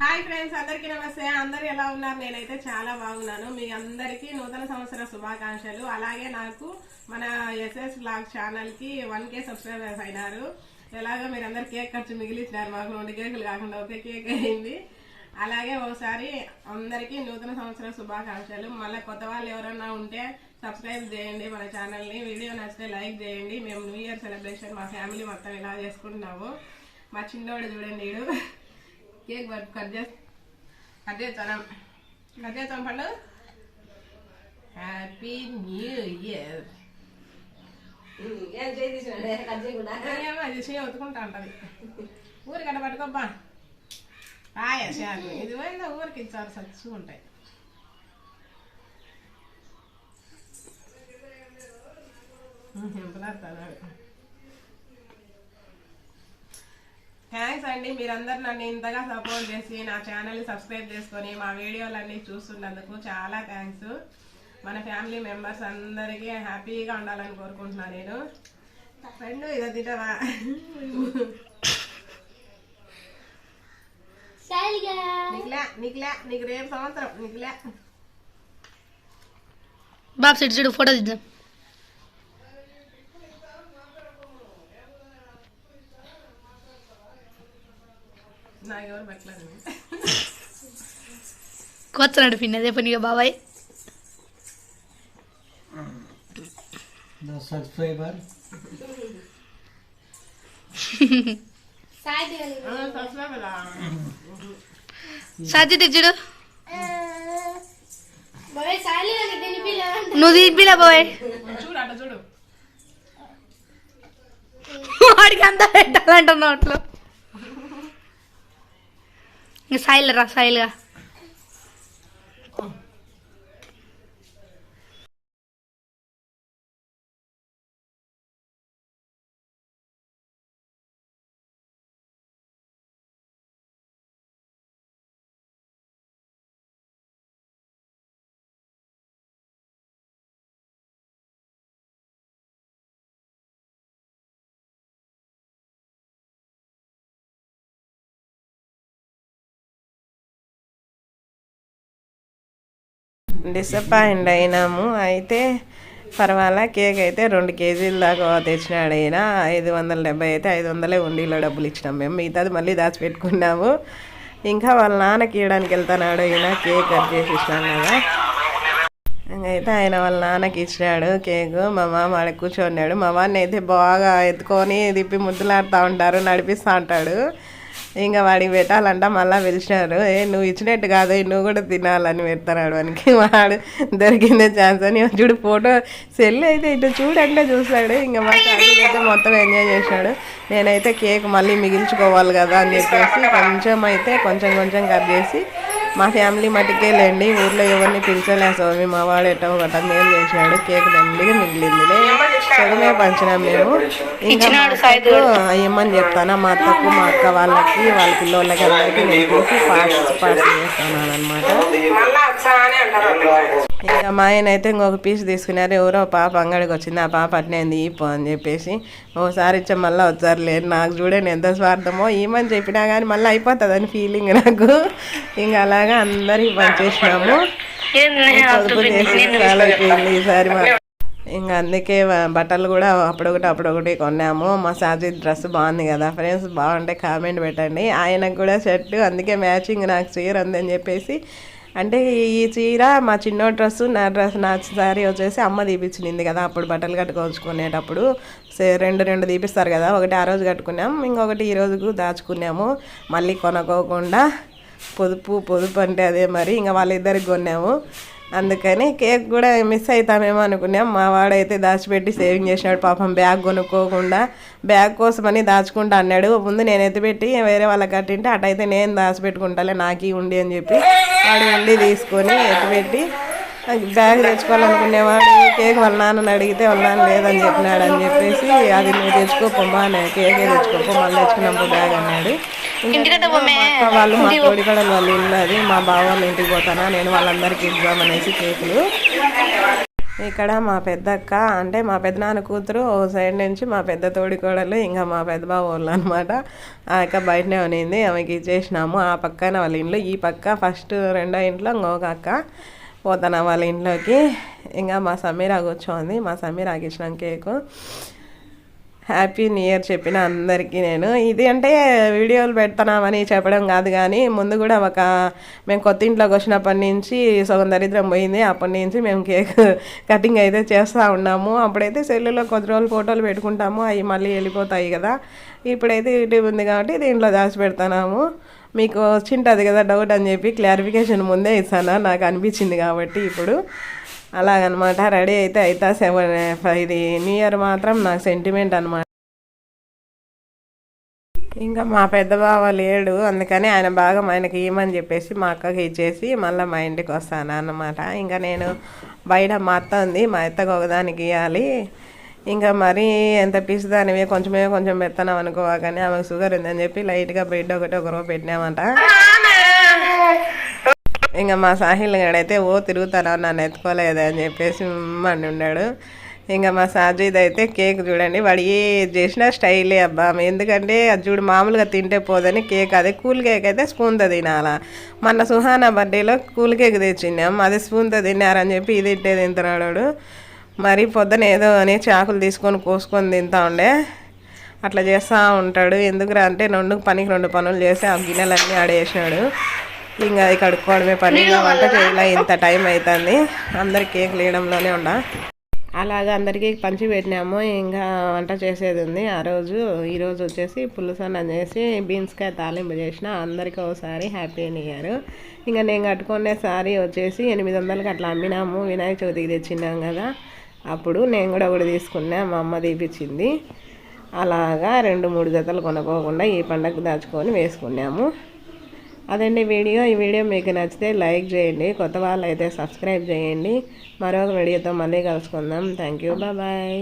Hi friends అందరికీ నమస్తే. అందరు ఎలా ఉన్నారు? నేనైతే చాలా బాగున్నాను. మీ అందరికీ నూతన సంవత్సర శుభాకాంక్షలు. అలాగే నాకు మన ఎస్ఎస్ బ్లాగ్ ఛానల్కి వన్ కే సబ్స్క్రైబర్స్ అయినారు. ఎలాగో మీరు కేక్ ఖర్చు మిగిలిచ్చినారు మాకు రెండు కేకులు కాకుండా ఒకే కేక్ అయింది. అలాగే ఒకసారి అందరికీ నూతన సంవత్సర శుభాకాంక్షలు. మళ్ళీ కొత్త వాళ్ళు ఎవరైనా ఉంటే సబ్స్క్రైబ్ చేయండి మన ఛానల్ని. వీడియో నచ్చితే లైక్ చేయండి. మేము న్యూ ఇయర్ సెలబ్రేషన్ మా ఫ్యామిలీ మొత్తం ఇలా చేసుకుంటున్నాము మా చిన్నోడు చూడండి కేక్ పట్టు కట్ చేసి కట్ చేస్తాను కట్ చేస్తాను పండు హ్యాపీ న్యూ ఇయర్ ఏం చేయి తీసినాడే కట్ చేయకుండా. ఏమో అది చేయ ఒత్తుకుంటా ఉంటుంది. ఊరి కట్ట పట్టుకోబ్బా. రాయ శాలు ఇది పోయిందా ఊరికి? ఇచ్చారు సచ్చు ఉంటాయి. థ్యాంక్స్ అండి. మీరందరు నన్ను ఇంతగా సపోర్ట్ చేసి నా ఛానల్ని సబ్స్క్రైబ్ చేసుకొని మా వీడియోలన్నీ చూస్తున్నందుకు చాలా థ్యాంక్స్ మన ఫ్యామిలీ మెంబర్స్ అందరికీ హ్యాపీగా ఉండాలని కోరుకుంటున్నాను నేను. ఫ్రెండ్ ఇదో తింటావా? నీకులే నీకులే నీకు రేపు సంవత్సరం నీకులే బాబు సెట్ చూడు ఫోటో తీద్దాం నాకు ఎవరు పెట్టలేదు కొత్త నడిపింది అదే పనిగా బాబాయ్. సబ్స్క్రైబరా సాధ్య తెచ్చుడు. నువ్వు తీపిలా బాబాయ్. చూడు అట్ట చూడు. వాడికి అంతా పెట్టాలంటున్నావు అట్లా. ఇంకా సాయిల్ రా సాయిల్గా డిసప్పాయింట్ అయినాము. అయితే పర్వాలా కేక్ అయితే రెండు కేజీల దాకా తెచ్చినాడు అయినా ఐదు వందల డెబ్బై అయితే ఐదు వందలే ఉండిలో డబ్బులు ఇచ్చినాం మేము. మిగతాది మళ్ళీ దాచిపెట్టుకున్నాము. ఇంకా వాళ్ళ నాన్నకి ఇవ్వడానికి వెళ్తున్నాడు ఈయన. కేక్ కట్ చేసి ఇచ్చినాం కదా. అయితే ఆయన వాళ్ళ నాన్నకి ఇచ్చినాడు కేకు. మా మామ ఆడ కూర్చోన్నాడు మా వాడిని అయితే బాగా ఎత్తుకొని తిప్పి ముద్దులాడుతూ ఉంటారు నడిపిస్తూ ఉంటాడు. ఇంకా వాడికి పెట్టాలంట మళ్ళీ పిలిచినారు. ఏ నువ్వు ఇచ్చినట్టు కాదు నువ్వు కూడా తినాలని పెడతాడు వానికి. వాడు దొరికిందే ఛాన్స్ అని. చూడు ఫోటో సెల్ అయితే ఇటు చూడంటే చూస్తాడు. ఇంకా మా ఫ్యామిలీ అయితే మొత్తం ఎంజాయ్ చేసినాడు నేనైతే కేక్ మళ్ళీ మిగిల్చుకోవాలి కదా అని చెప్పేసి కొంచెం అయితే కొంచెం కొంచెం కట్ చేసి మా ఫ్యామిలీ మటుకే లేండి. ఊర్లో ఎవరిని పిలిచలే స్వామి మా వాడు ఎట్టో ఒకట మేలు చేసినాడు కేక్ దండిగా మిగిలిందిలే సగమే పంచినాం మేము. ఇంకా ఏమని చెప్తానా? మా అత్తకు మా అక్క వాళ్ళకి వాళ్ళ పిల్లోళ్ళకి అందరికీ నేను తీసి పార్ట్స్ పార్ట్స్ చేస్తాను అనమాట ఇంకా మా ఆయన అయితే ఇంకొక పీస్ తీసుకున్నారు. ఎవరో పాప అంగడికి వచ్చింది. ఆ పాప అట్నే ఉంది ఈపో అని చెప్పేసి ఓసారి ఇచ్చా మళ్ళీ వచ్చారు లేదు. నాకు చూడండి ఎంత స్వార్థమో ఏమని చెప్పినా కానీ మళ్ళీ అయిపోతుందని ఫీలింగ్ నాకు. ఇంకా అలాగా అందరికి పనిచేసినాము పొదుపు చేసి చాలా అయిపోయింది ఈసారి మా ఇంకా అందుకే బట్టలు కూడా అప్పుడొకటి అప్పుడొకటి కొన్నాము. మా సాజిద్ డ్రెస్ బాగుంది కదా ఫ్రెండ్స్ బాగుంటే కామెంట్ పెట్టండి. ఆయనకు కూడా షర్ట్ అందుకే మ్యాచింగ్ నాకు చీర ఉందని చెప్పేసి అంటే ఈ చీర మా చిన్నో డ్రెస్సు నా డ్రెస్ నా సారీ వచ్చేసి అమ్మ తీపించింది కదా అప్పుడు బట్టలు కట్టుకోవచ్చుకునేటప్పుడు రెండు రెండు తీపిస్తారు కదా ఒకటి ఆ రోజు కట్టుకున్నాం ఇంకొకటి ఈ రోజుకు దాచుకున్నాము. మళ్ళీ కొనుక్కోకుండా పొదుపు పొదుపు అంటే అదే మరి ఇంకా వాళ్ళిద్దరికి కొన్నాము. అందుకని కేక్ కూడా మిస్ అవుతామేమో అనుకున్నాం. మా వాడైతే దాచిపెట్టి సేవింగ్ చేసినాడు. పాపం బ్యాగ్ కొనుక్కోకుండా బ్యాగ్ కోసమని దాచుకుంటా అన్నాడు. ముందు నేను ఎత్తిపెట్టి వేరే వాళ్ళకి కట్టింటే అటైతే నేను దాచిపెట్టుకుంటాలే నాకీ ఉండి అని చెప్పి వాడు ఉండి తీసుకొని ఎత్తిపెట్టి బ్యాగ్ తెచ్చుకోవాలనుకునేవాడు కేక్ వాళ్ళ నాన్నని అడిగితే వాళ్ళ నాన్న లేదని చెప్పినాడు అని చెప్పేసి అది నువ్వు తెచ్చుకోపమ్మా నేను కేకే తెచ్చుకోపో మళ్ళీ తెచ్చుకున్నప్పుడు బ్యాగ్ అన్నాడు. అక్క వాళ్ళు మా తోడికడలు వాళ్ళు అది మా బావ వాళ్ళ ఇంటికి పోతానా? నేను వాళ్ళందరికీ ఇద్దామనేసి కేకులు. ఇక్కడ మా పెద్దక్క అంటే మా పెద్దనాన్న కూతురు ఓ సైడ్ నుంచి మా పెద్ద తోడి కోడలు ఇంకా మా పెద్ద బావ వాళ్ళు అనమాట ఆ అక్క బయటనే ఉన్నింది ఆమెకి ఇచ్చేసినాము. ఆ పక్కన వాళ్ళ ఇంట్లో ఈ పక్క ఫస్ట్ రెండో ఇంట్లో ఇంకొక అక్క పోతాను వాళ్ళ ఇంట్లోకి. ఇంకా మా సమీరా కూర్చోంది. మా సమీరాకి ఇచ్చినాం కేకు. హ్యాపీ న్యూ ఇయర్ చెప్పిన అందరికీ నేను. ఇది అంటే వీడియోలు పెడుతున్నామని చెప్పడం కాదు కానీ ముందు కూడా ఒక మేము కొత్త ఇంట్లోకి వచ్చినప్పటి నుంచి సగం దరిద్రం పోయింది. అప్పటి నుంచి మేము కేక్ కటింగ్ అయితే చేస్తూ ఉన్నాము. అప్పుడైతే సెల్లులో కొద్ది రోజులు ఫోటోలు పెట్టుకుంటాము. అవి మళ్ళీ వెళ్ళిపోతాయి కదా. ఇప్పుడైతే యూట్యూబ్ ఉంది కాబట్టి దీంట్లో దాచి పెడుతున్నాము. మీకు వచ్చింటుంది కదా డౌట్ అని చెప్పి క్లారిఫికేషన్ ముందే ఇస్తాను? నాకు అనిపించింది కాబట్టి ఇప్పుడు. అలాగనమాట. రెడీ అయితే అవుతా సెవెన్ ఇది న్యూ ఇయర్ మాత్రం నాకు సెంటిమెంట్ అనమాట ఇంకా మా పెద్ద బావ లేడు. అందుకని ఆయన భాగం ఆయనకి ఇవ్వమని చెప్పేసి మా అక్కకి ఇచ్చేసి మళ్ళీ మా ఇంటికి వస్తాను అన్నమాట. ఇంకా నేను బయట మా అత్త ఉంది. మా అత్తకు ఒకదానికి ఇవ్వాలి ఇంకా మరీ ఎంత పిసిదానివి కొంచెమే కొంచెం పెడతాను అనుకోవాలని ఆమెకు షుగర్ ఉందని చెప్పి లైట్గా బ్రెడ్ ఒకటి ఒక రోజు పెట్టినామంట. ఇంకా మా సాహిల్ గడైతే ఓ తిరుగుతారా? నన్ను ఎత్తుకోలేదు అని చెప్పేసి మండి ఉన్నాడు. ఇంకా మా సాజిద్ అయితే కేక్ చూడండి వాడు ఏ చేసినా స్టైలే అబ్బా. ఎందుకంటే అది చూడు మామూలుగా తింటే పోదని కేక్ అదే కూల్ కేక్ అయితే స్పూన్తో తినాలా. మొన్న సుహానా బర్త్డేలో కూల్ కేక్ తెచ్చిన్నాం అది స్పూన్తో తిన్నారని చెప్పి ఇది ఇట్టే తింటున్నాడు మరి పొద్దున ఏదో అని చాకులు తీసుకొని కోసుకొని తింటా ఉండే. అట్లా చేస్తూ ఉంటాడు. ఎందుకురా అంటే రెండు పనికి రెండు పనులు చేసి ఆ గిన్నెలన్నీ ఆడేసినాడు. ఇంకా అది కడుక్కోవడమే పని. వంట చేయాల ఇంత టైం అవుతుంది అందరు కేక్ లేయడంలోనే ఉండ అలాగా అందరికీ పంచి పెట్టినాము. ఇంకా వంట చేసేది ఉంది ఆ రోజు. ఈ రోజు వచ్చేసి పులుసన్నం చేసి బీన్స్కాయ తాలింపు చేసిన. అందరికీ ఒకసారి హ్యాపీ ఇయర్. ఇంకా నేను కట్టుకునే సారీ వచ్చేసి ఎనిమిది వందలకి అట్లా అమ్మినాము. వినాయక చవితికి తెచ్చినాం కదా. అప్పుడు నేను కూడా ఒకటి తీసుకున్నా. మా అమ్మ తీపిచ్చింది. అలాగా రెండు మూడు జతలు కొనుక్కోకుండా ఈ పండగ దాచుకొని వేసుకున్నాము. అదండి వీడియో. ఈ వీడియో మీకు నచ్చితే లైక్ చేయండి కొత్త వాళ్ళు అయితే సబ్స్క్రైబ్ చేయండి. మరొక వీడియోతో మళ్ళీ కలుసుకుందాం. Thank you bye.